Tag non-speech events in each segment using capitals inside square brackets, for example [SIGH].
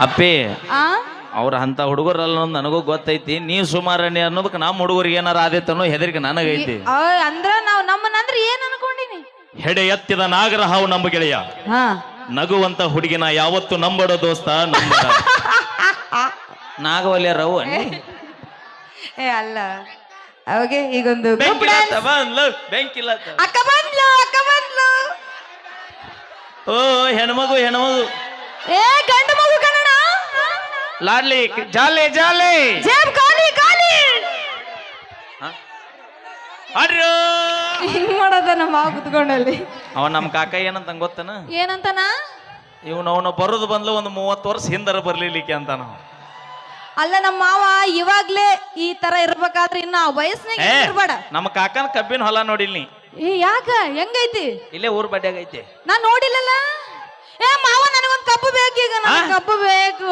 ಅಪ್ಪಿ ಅವ್ರ ಅಂತ ಹುಡುಗರಲ್ಲ ಅನ್ನೋದು ನನಗೂ ಗೊತ್ತೈತಿ. ನೀ ಸುಮಾರಣಿ ಅನ್ನೋದಕ್ಕೆ ನಮ್ಮ ಹುಡುಗರಿಗೆ ಏನಾರ ಅನ್ನೋ ಹೆದರಿಕೆ ನನಗೈತಿ. ಅಂದ್ರ ನಾವ್ ನಮ್ಮನ್ನಂದ್ರ ಏನ್ ಅನ್ಕೊಂಡಿನಿ? ಹೆಡೆ ಎತ್ತಿದ ನಾಗರ ಹಾವು ನಮ್ಮ ಗೆಳೆಯ. ನಗುವಂತ ಹುಡುಗಿನ ಯಾವತ್ತು ನಂಬಡೋ ದೋಸ್ತ? ನಂಬಡ. [LAUGHS] ನಾಗವಲ್ಯ ರವ್ ಏ ಅಲ್ಲ. ಅವಾಗೆ ಈಗೊಂದು. ಬೆಂಕಿಲ್ಲ ಅಕ್ಕ ಬಂದ್ಲು ಅಕ್ಕ ಬಂದ್ಲು. ಓ ಹೆಣ್ಮಗು ಹೆಣ್ಮಗು. ಏ ಗಂಡು ಮಗು ಲಾಡ್ಲಿ ಜಾಲೆ ಜಾಲೆ. ಜೇಬ್ ಖಾಲಿ ಖಾಲಿ. ಅಡ್ರು ಹಿಂಗ್ ಮಾಡೋದ ನಮ್ಮ ಮಾವ ಕುತ್ಕೊಂಡಲ್ಲಿ. ಅವ ನಮ್ಮ ಕಾಕ ಏನಂತ ಗೊತ್ತನ? ಏನಂತನ? ಇವನು ಅವನು ಬರೋದು ಬಂದ್ಲು ಒಂದು ಮೂವತ್ತು ವರ್ಷ ಹಿಂದರ ಬರ್ಲಿಲಿಕ್ಕೆ ಅಂತ ನಾವು ಅಲ್ಲ ನಮ್ಮ ಮಾವ ಇವಾಗ್ಲೇ ಈ ತರ ಇರ್ಬೇಕಾದ್ರೆ ಇನ್ನ ವಯಸ್ಸಿನಾಗ ಇರ್ಬೇಡ. ನಮ್ಮ ಕಾಕನ ಕಬ್ಬಿನ ಹೊಲ ನೋಡಿಲ್ ನೀ. ಏ ಯಾಕ? ಹೆಂಗೈತಿ? ಇಲ್ಲೇ ಊರ್ ಬಡ್ಡ್ಯಾಗ ಐತೆ. ನಾ ನೋಡಿಲ್ಲಲ್ಲ? ಏ ಮಾವ ನನಗೊಂದು ಕಬ್ಬು ಬೇಕು ಈಗ ನನಗ್ ಕಬ್ಬು ಬೇಕು.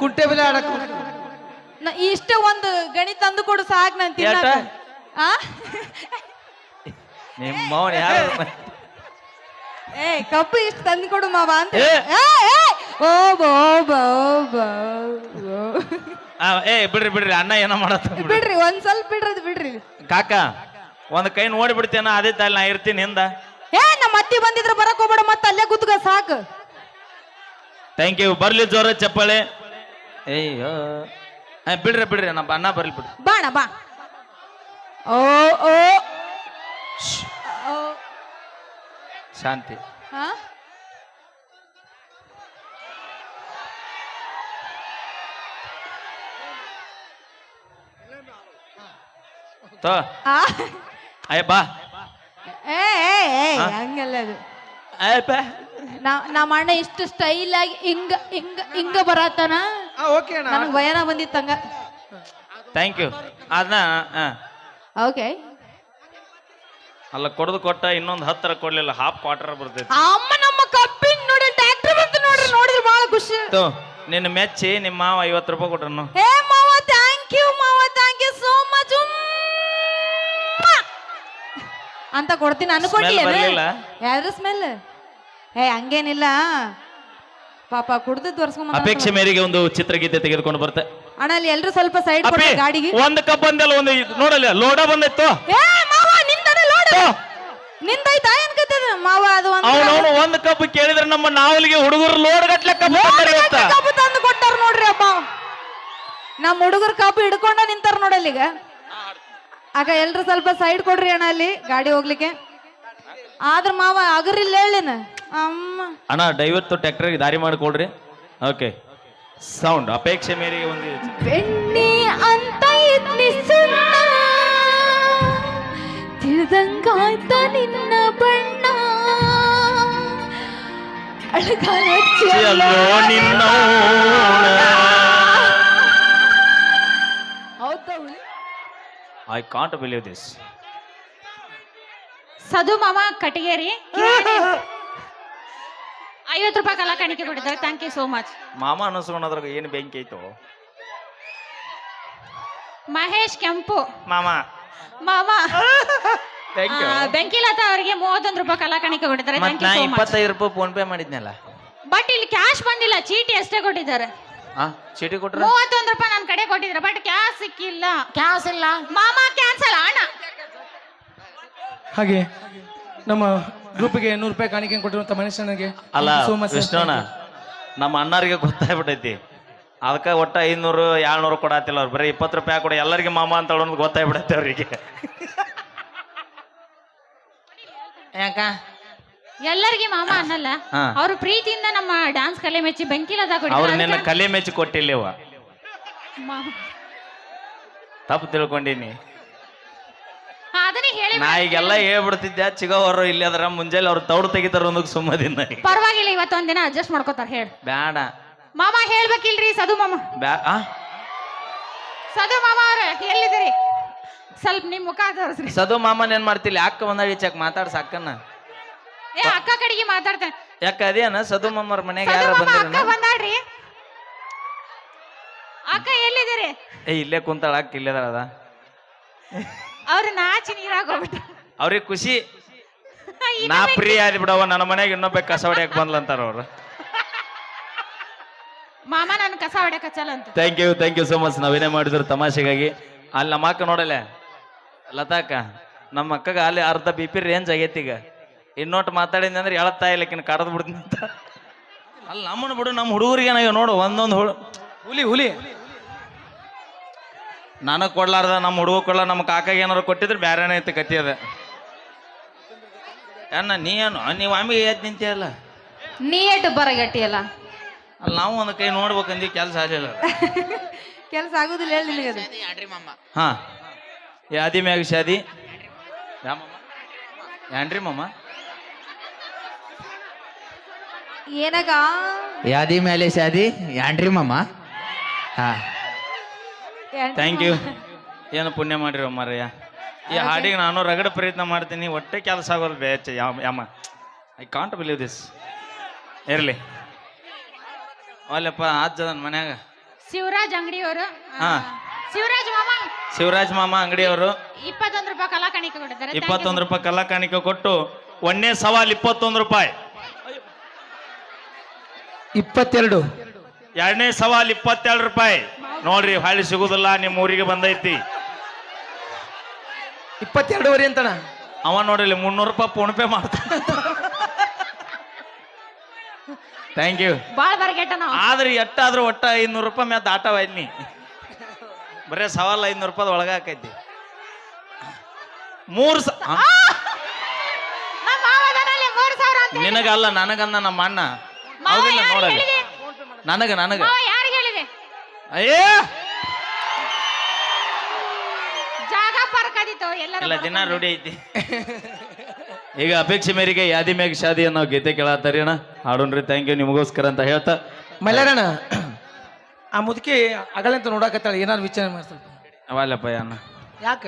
ಕುಂಟೆ ಬೆಲೆ ಆಡಕ್ ನ- ಇಷ್ಟ ಒಂದು ಗಣಿ ತಂದು ಕೊಡು ಸಾಕ್ ನಾನು ತಿನ್ನಕ. ಯಾಟ? ಆ? ನಿಮ್ಮ ಮೌನ ಯಾರು? ಏ ಕಬ್ಬು ಇಷ್ಟು ತಂದು ಕೊಡು ಮಾವ ಅಂತ ಏ. ಏ, ಏ, ಓ ಬೋ ಬೋ ಬೋ ಬೋ. ಆ, ಏ ಬಿಡ್ರಿ ಬಿಡ್ರಿ ಅಣ್ಣ ಏನೋ ಮಾಡತ್ತ ಬಿಡ್ರಿ ಒಂದ್ ಸ್ವಲ್ಪ ಬಿಡ್ರಿ ಅದು ಬಿಡ್ರಿ. ಕಾಕ ಒಂದ್ ಕೈ ನೋಡಿ ಬಿಡ್ತೇನ ಅದೇ ತಾಲ್ ನಾ ಇರ್ತೀನಿ ಹಿಂದ. ಏ ನಮ್ಮ ಅತ್ತಿ ಬಂದಿದ್ರ ಬರಕ್ ಹೋಗ್ಬೇಡ ಮತ್ತೆ ಅಲ್ಲೇ ಕುತ್ಕ ಸಾಕು. ಥ್ಯಾಂಕ್ ಯು ಬರ್ಲಿ ಜೋರ ಚಪ್ಪಾಳೆ. ಅಯ್ಯೋ. ಆ, ಬಿಡ್ರಿ ಬಿಡ್ರಿ ನಮ್ಮ ಅಣ್ಣ ಬರ್ಲಿ ಬಿಡ್ರಿ. ಬಾಣ ಬಾ. ಓ ಓ. ಓ. ಶಾಂತಿ. ಹಾ? ತೋ. ಆ? ಅಯ್ಯ ಬಾ. ಏ ಏ ಏ ಹಂಗಲ್ಲ ಅದು. ನಾ- ನಮ್ಮ ಅಣ್ಣ ಇಷ್ಟು ಸ್ಟೈಲ್ ಆಗಿ ಹಿಂಗ ಹಿಂಗ ಹಿಂಗ ಬರತ್ತಾನ? ಓಕೆ ಅಣ್ಣ. ನನಗ್ ಭಯನ ಬಂದಿತ್ತಂಗ. ಥ್ಯಾಂಕ್ ಯು ಅದನ್ನ ಆ, ಓಕೆ ಅಲ್ಲ ಕೊಡದು ಕೊಟ್ಟ ಇನ್ನೊಂದು ಹತ್ತರ ಕೊಡ್ಲಿಲ್ಲ ಹಾಫ್ ಕ್ವಾರ್ಟರ್ ಬರ್ತೈತಿ. ಅಮ್ಮ ನಮ್ಮ ಕಬ್ಬಿನ ನೋಡಿ ಟ್ರ್ಯಾಕ್ಟರ್ ಬಂತು ನೋಡ್ರಿ ನೋಡಿದ್ರೆ ಬಹಳ ಖುಷಿ. ತೋ ನಿನ್ನ ಮೆಚ್ಚಿ ನಿಮ್ಮ ಮಾವ ಐವತ್ತು ರೂಪಾಯಿ ಕೊಟ್ರನು ಹೇ ಅಂತ ಕೊಡ್ತೀನಿ ಅನ್ಕೊಂಡಿ ಯಾರು? ಸ್ಮೆಲ್ ಏ ಹಂಗೇನಿಲ್ಲ. ಪಾಪ ಕುಡ್ದು ತೋರ್ಸ್ಕೊಂಡ್ ಅಪೇಕ್ಷೆ ಮೇರೆಗೆ ಒಂದು ಚಿತ್ರಗೀತೆ ತೆಗೆದುಕೊಂಡು ಬರ್ತೆ ಅಣ್ಣ ಅಲ್ಲಿ ಎಲ್ರು ಸ್ವಲ್ಪ ಸೈಡ್ ಕೊಡಿ ಗಾಡಿಗೆ. ಒಂದು ಕಪ್ ಬಂದಲ್ಲ ಒಂದು ಇದು ನೋಡಲ್ಲ ಲೋಡ ಬಂದಿತ್ತು. ಏ ಮಾವ ನಿಂದನೆ ಲೋಡ? ನಿಂದೈತಾ ಏನ್ ಕತ್ತದ ಮಾವ ಅದು ಒಂದು ಅವನವನು ಒಂದು ಕಪ್ ಕೇಳಿದ್ರೆ ನಮ್ಮ ನಾವಲಿಗೆ ಹುಡುಗರು ಲೋಡ್ ಗಟ್ಲೆ ಕಪ್ ಇವತ್ತ ಕಬ್ಬು ತಂದು ಕೊಟ್ಟಾರ ನೋಡ್ರಿ ಅಪ್ಪ. ನಮ್ಮ ಹುಡುಗರ ಕಪ್ ಹಿಡ್ಕೊಂಡ ನಿಂತಾರ ನೋಡಲ್ಲ ಈಗ. ಆಗ ಎಲ್ರು ಸ್ವಲ್ಪ ಸೈಡ್ ಕೊಡ್ರಿ ಅಣ್ಣ ಅಲ್ಲಿ ಗಾಡಿ ಹೋಗ್ಲಿಕ್ಕೆ. ಆದ್ರ ಮಾವ ಅಗರಿಲ್ಲ ಹೇಳಿನ? ಅಮ್ಮ. ಅಣ್ಣ ದಯವಿಟ್ಟು ಟ್ರ್ಯಾಕ್ಟರ್ಗೆ ದಾರಿ ಮಾಡಿಕೊಡ್ರಿ ಓಕೆ ಸೌಂಡ್ ಅಪೇಕ್ಷೆ ಮೇರೆಗೆ ಒಂದು. ಬೆಣ್ಣೆ ಅಂತ ಯತ್ನಿಸುತ್ತ ತಿಳಿದಂಗಾಯ್ತ ನಿನ್ನ ಬಣ್ಣ. ಅಳಗಾಲ ನಿನ್ನ ಐ ಕಾಂಟ್ ಬಿಲೀವ್ ದಿಸ್ ಸದು ಮಾಮ ಕಟಿಗೇರಿ. [LAUGHS] ಐವತ್ತು ರೂಪಾಯಿ ಕಲಾ ಕಾಣಿಕೆ ಕೊಟ್ಟಿದ್ದಾರೆ. ಥ್ಯಾಂಕ್ ಯು ಸೋ ಮಚ್ ಮಾಮ ಅನ್ನಿಸ್ಕೊಂಡದ್ರಾಗ ಏನು ಬೆಂಕಿ ಐತೋ ಮಹೇಶ್ ಕೆಂಪು. ಮಾಮ. ಮಾಮ. [LAUGHS] ಥ್ಯಾಂಕ್ ಯು ಆ, ಬೆಂಕಿಲತಾ ಅವರಿಗೆ ಮೂವತ್ತೊಂದು ರೂಪಾಯಿ ಕಲಾ ಕಾಣಿಕೆ ಕೊಟ್ಟಿದ್ದಾರೆ. ಮತ್ ಥ್ಯಾಂಕ್ ನಾ ಯು ಸೋ ಮಚ್ ಇಪ್ಪತ್ತೈದು ರೂಪಾಯಿ ಫೋನ್ ಪೇ ಮಾಡಿದ್ನಲ್ಲ. ಬಟ್ ಇಲ್ಲಿ ಕ್ಯಾಶ್ ಬಂದಿಲ್ಲ. ಚೀಟಿ ಅಷ್ಟೇ ಕೊಟ್ಟಿದ್ದಾರೆ. ಹಾ ಚೀಟಿ ಕೊಟ್ರ? ಮೂವತ್ತೊಂದು ರೂಪಾಯಿ ನನ್ನ ಕಡೆ ಕೊಟ್ಟಿದ್ದಾರೆ ಬಟ್ ಕ್ಯಾಶ್ ಸಿಕ್ಕಿಲ್ಲ. ಕ್ಯಾಶ್ ಇಲ್ಲ? ಮಾಮ ಕ್ಯಾನ್ಸಲ್ ಅಣ್ಣ. ಹಾಗೆ ನಮ್ಮ ಗ್ರೂಪ್ಗೆ ನೂರು ರೂಪಾಯಿ ಕಾಣಿಕೆ ಕೊಟ್ಟಿರುವಂತ ಮನುಷ್ಯನಿಗೆ ಅಲ್ಲ ಕೃಷ್ಣಣ್ಣ ನಮ್ಮ ಅಣ್ಣರಿಗೆ ಗೊತ್ತಾಗ್ಬಿಟ್ಟೈತಿ. ಅದಕ್ಕೆ ಒಟ್ಟ ಐನೂರು ಏಳ್ನೂರು ಕೊಡತ್ತಿಲ್ಲ ಅವ್ರು. ಬರೀ ಇಪ್ಪತ್ತು ರೂಪಾಯಿ ಕೊಡ ಎಲ್ಲರಿಗೆ ಮಾಮ ಅಂತ ಹೇಳೋದು ಗೊತ್ತಾಗ್ಬಿಡತ್ತೆ ಅವರಿಗೆ. ಯಾಕ? ಎಲ್ಲರಿಗೆ ಮಾಮ ಅನ್ನಲ್ಲ. ಅವ್ರ ಅವರು ಪ್ರೀತಿಯಿಂದ ನಮ್ಮ ಡ್ಯಾನ್ಸ್ ಕಲೆ ಮೆಚ್ಚಿ ಬೆಂಕಿಲದ ಅವ್ರನ್ನೆಲ್ಲ ಕಲೆ ಮೆಚ್ಚಿ ಕೊಟ್ಟಿಲ್ಲವ? ಮಾಮ. ತಪ್ಪು ತಿಳ್ಕೊಂಡಿನಿ. ಅದನ್ನೇ ಹೇಳಿ ನಾ ಈಗೆಲ್ಲ ಹೇಳ್ಬಿಡ್ತಿದ್ದೆ ಚಿಗವರು ಇಲ್ಲಿ ಅದರ ಮುಂಜಾನೆ ಅವ್ರು ತೌಡ್ ತೆಗಿತಾರ ಒಂದಕ್ಕೆ ಸುಮ್ಮದಿನ ಪರವಾಗಿಲ್ಲ ಇವತ್ತೊಂದಿನ ಅಡ್ಜಸ್ಟ್ ಮಾಡ್ಕೋತಾರ ಹೇಳಿ. ಬೇಡ ಮಾಮ ಹೇಳ್ಬೇಕಿಲ್ರಿ ಸದು ಮಾಮ. ಬ್ಯಾ ಆ? ಸದು ಮಾಮ ಅವ್ರ ಎಲ್ಲಿದ್ದೀರಿ? ಸ್ವಲ್ಪ ನಿಮ್ ಮುಖ ತೋರಿಸ್ರಿ. ಸದು ಮಾಮನ್ ಏನ್ ಮಾಡ್ತಿಲ್ಲ? ಅಕ್ಕ ಬಂದಾಗ ಚೆಕ್ ಮಾತಾಡ್ಸ ಅಕ್ಕನ? ಏ ಅಕ್ಕ ಕಡೆಗೆ ಮಾತಾಡ್ತೇನೆ. ಯಾಕ ಅದೇನ? ಸದು ಮಾಮರ ಮನೆಗೆ ಯಾರ ಮಾಮ ಅಕ್ಕ ಬಂದಿರ ಬಂದಾಡ್ರಿ ಅಕ್ಕ ಎಲ್ಲಿದ್ದೀರಿ? ಏ ಇಲ್ಲೇ ಕುಂತಾಳ ಅಕ್ಕ ಇಲ್ಲೇ ಅದ. ಅವ್ರು ನಾಚಿ ನೀರಾಗ ಹೋಗ್ಬಿಟ್ಟು ಅವ್ರಿಗೆ ಖುಷಿ. ನಾ ಪ್ರೀ ಆದ್ ಬಿಡವ ನನ್ನ ಮನೆಗೆ ಇನ್ನೊಬ್ಬ ಕಸ ಹೊಡ್ಯಾಕ ಬಂದ್ಲಂತಾರ ಅವ್ರು. ಮಾಮ ನನ್ ಕಸ ಹೊಡ್ಯಕ್ ಹಚ್ಚಲ್ಲ ಅಂತ. Thank you thank you so much ನಾವೇನೇ ಮಾಡಿದ್ರು ತಮಾಷೆಗಾಗಿ. ಅಲ್ಲಿ ನಮ್ಮ ಅಕ್ಕ ನೋಡಲೆ. ಲತಾಕ ನಮ್ಮ ಅಕ್ಕಗ ಅಲ್ಲಿ ಅರ್ಧ ಬಿ ಪಿ ರೇಂಜ್ ಆಗೈತಿ ಈಗ. ಇನ್ನೊಟ್ಟು ಮಾತಾಡಿದ್ನಿ ಅಂದ್ರೆ ಹೇಳ್ತಾ ಇಲ್ಲ ಕಿನ್ ಕಡದ್ ಬಿಡ್ತೀನಿ ಅಂತ. ಅಲ್ಲಿ ನಮ್ಮನ್ನು ಬಿಡು ನಮ್ಮ ಹುಡುಗರಿಗೆ ಏನಾಗ ನೋಡು ಒಂದೊಂದು ಹುಳು ಹುಲಿ ಹುಲಿ. ನನಗೆ ಕೊಡ್ಲಾರ್ದ ನಮ್ಮ ಹುಡುಗ ಕೊಡ್ಲ ನಮ್ಮ ಕಾಕಾಗ ಏನಾರು ಕೊಟ್ಟಿದ್ರೆ ಬೇರೆನೇ ಐತೆ ಕತಿ ಅದ. ಅಣ್ಣ ನೀ ಏನು ನೀವು ಆಮಿ ಏತ್ ನಿಂತಿಯಲ್ಲ? ನೀ ಎಟ್ಟು ಬರಗಟ್ಟಿಯಲ್ಲ ಅಲ್ಲಿ. ನಾವು ಒಂದು ಕೈ ನೋಡ್ಬೇಕಂದಿ ಕೆಲಸ ಆಗಲಿಲ್ಲ [LAUGHS] ಕೆಲಸ ಆಗುದಿಲ್ಲ ಹೇಳಿ ನಿನಗೆ ಹಾ. ಯಾದಿ ಮ್ಯಾಗ ಶಾದಿ? ಯಾಮಮ್ಮ? ಏನ್ರಿ ಮಮ್ಮ ಏನಾಗ? ಯಾದಿ ಮೇಲೆ ಶಾದಿ? ಯಾಂಡ್ರಿ ಮಾಮ? ಹಾ. ಥ್ಯಾಂಕ್ ಯು ಏನು ಪುಣ್ಯ ಮಾಡಿರೋ ಮಾರಯ್ಯ ಈ ಹಾಡಿಗೆ ನಾನು ರಗಡ ಪ್ರಯತ್ನ ಮಾಡ್ತೀನಿ ಒಟ್ಟೆ ಕೆಲಸ ಆಗೋದು ಬೇಚ ಯಾವ ಯಮ್ಮ. ಐ ಕಾಂಟ್ ಬಿಲೀವ್ ದಿಸ್ ಇರಲಿ. ಅಲ್ಲಪ್ಪ ಆಜ್ ಮನ್ಯಾಗ. ಶಿವರಾಜ್ ಅಂಗಡಿಯವರು ಹಾ. ಶಿವರಾಜ್ ಮಾಮ. ಶಿವರಾಜ್ ಮಾಮ ಅಂಗಡಿಯವರು. ಇಪ್ಪತ್ತೊಂದು ರೂಪಾಯಿ ಕಲಾ ಕಾಣಿಕೆ ಕೊಟ್ಟಿದ್ದಾರೆ ಇಪ್ಪತ್ತೊಂದು ರೂಪಾಯಿ ಕಲಾಕಾಣಿಕೆ ಕೊಟ್ಟು ಒಂದೇ ಸವಾಲ್ ಇಪ್ಪತ್ತೊಂದು ರೂಪಾಯಿ. ಇಪ್ಪತ್ತೆರಡು. ಎರಡನೇ ಸವಾಲ್ ಇಪ್ಪತ್ತೆರಡು ರೂಪಾಯಿ. ನೋಡ್ರಿ ಹಳ್ಳಿ ಸಿಗುದಿಲ್ಲ ನಿಮ್ಮ ಊರಿಗೆ ಬಂದೈತಿ. ಇಪ್ಪತ್ತೆರಡುವರೆ ಅಂತಣ ಅವ ನೋಡ್ರಿ ಮುನ್ನೂರು ರೂಪಾಯಿ ಫೋನ್ ಪೇ ಮಾಡ್ತಾನೆ. ಥ್ಯಾಂಕ್ ಯು ಬಾಳ್ ಬರ್ಗೆಟ್ಟ ನಾವು ಆದ್ರೆ ಎಟ್ಟಾದ್ರೂ ಒಟ್ಟ ಐನೂರು ರೂಪಾಯಿ ಮ್ಯಾತ್ ಆಟವಾಯ್ನಿ ಬರೇ ಸವಾಲ್ ಐನೂರು ರೂಪಾಯಿ ಒಳಗ ಹಾಕೈತಿ. ಮೂರು ಸ ನಿನಗಲ್ಲ ನನಗಂದ ನಮ್ಮ ಅಣ್ಣ. ಯಾರಿಗ್ ನೋಡಲ್ಲ? ನನಗ ನನಗ. ಯಾರಿಗೆ ಹೇಳಿದೆ? ಅಯ್ಯೇ! ಜಾಗ ಇಲ್ಲ ದಿನ. ರೂಢಿ ಐತಿ. ಈಗ ಅಪೇಕ್ಷೆ ಮೇರೆಗೆ ಯಾದಿ ಮ್ಯಾಗ ಶಾದಿ ಅನ್ನೋ ಗೀತೆ ಕೇಳತ್ತಾರಿ ಅಣ್ಣ. ಹಾಡೋಣ್ರಿ ಥ್ಯಾಂಕ್ ಯು ನಿಮಗೋಸ್ಕರ ಅಂತ ಹೇಳ್ತಾ. ಮಲ್ಯಾರಣ್ಣ ಆ ಮುದುಕಿ ಅಗಲಂತ ನೋಡಾಕತ್ತಾಳೆ ಏನಾದ್ರು ವಿಚಾರ ಮಾಡ್ತಾಳೆ ಅವಲ್ಲಪ್ಪ ಅಣ್ಣ. ಯಾಕ?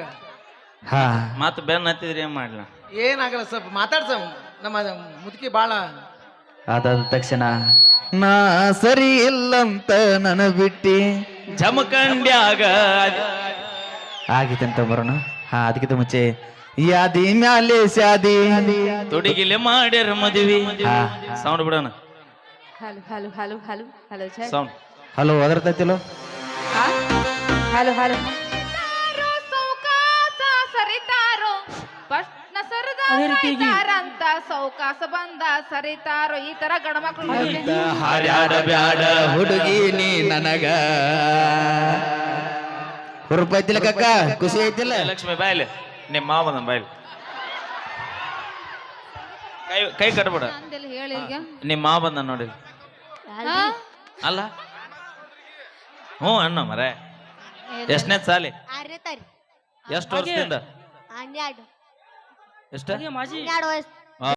ಹಾ ಮತ್ತೆ ಬೆನ್ನ ಹತ್ತಿದ್ರಿ ಏನ್ ಮಾಡ್ಲ? ಏನಾಗಲ್ಲ ಸ್ವಲ್ಪ ಮಾತಾಡ್ಸ ನಮ್ಮ ಮುದುಕಿ ಬಾಳ ಅದಾದ ತಕ್ಷಣ ನಾ ಸರಿ ಇಲ್ಲಂತ ನನ ಬಿಟ್ಟಿ ಜಮಕಂಡ್ಯಾಗ ಆಗಿತ್ತಂತ ಬರೋಣ. ಹಾ ಅದಕ್ಕಿಂತ ಮುಂಚೆ ಯಾದಿ ಮ್ಯಾಲೆ ಸ್ಯಾದಿ. ತೊಡಗಿಲೆ ಮಾಡ್ಯಾರ ಮದುವೆ. ಹಾ. ಸೌಂಡ್ ಬಿಡೋಣ. Hello hello hello hello hello. Sound hello ಅದರ್ತೈತಿಲೋ ಹಾ? Hello hello. ಅದೇ ರೀತಿಯಾಗಿ- ಅಂತ ಸೌಕಾಸ ಬಂದ ಸರಿತಾರೋ ಈ ತರ ಗಣಮಕ್ಳು ಹಾರ್ಯಾಡ ಬ್ಯಾಡ ಹುಡುಗಿ ನೀ ನನಗ. ಹುರುಪ ಐತಿಲ್ಲ ಕಕ್ಕ? ಖುಷಿ ಐತಿಲ್ಲ? ಲಕ್ಷ್ಮಿ ಬಾಯ್ಲಿ ನಿಮ್ಮ ಮಾವನ ಬಾಯ್ಲಿ ಕೈ ಕೈ ಕಟ್ಬಿಡ. ಅಂದೆಲ್ಲ ಹೇಳಿ ಈಗ. ನಿಮ್ಮ ಮಾವ ಬಂದ ನೋಡಿ ಅಲ್ಲ? ಹ್ಞೂ ಅಣ್ಣ ಮರೆ. ಎಷ್ಟನೇ ಸಾಲಿ? ಆರನೇ ತಾರೀಕು ಎಷ್ಟು ವರ್ಷದಿಂದ? ಹನ್ನೆರಡು. ಎಷ್ಟ? ಎರಡು ವಯಸ್ಸು.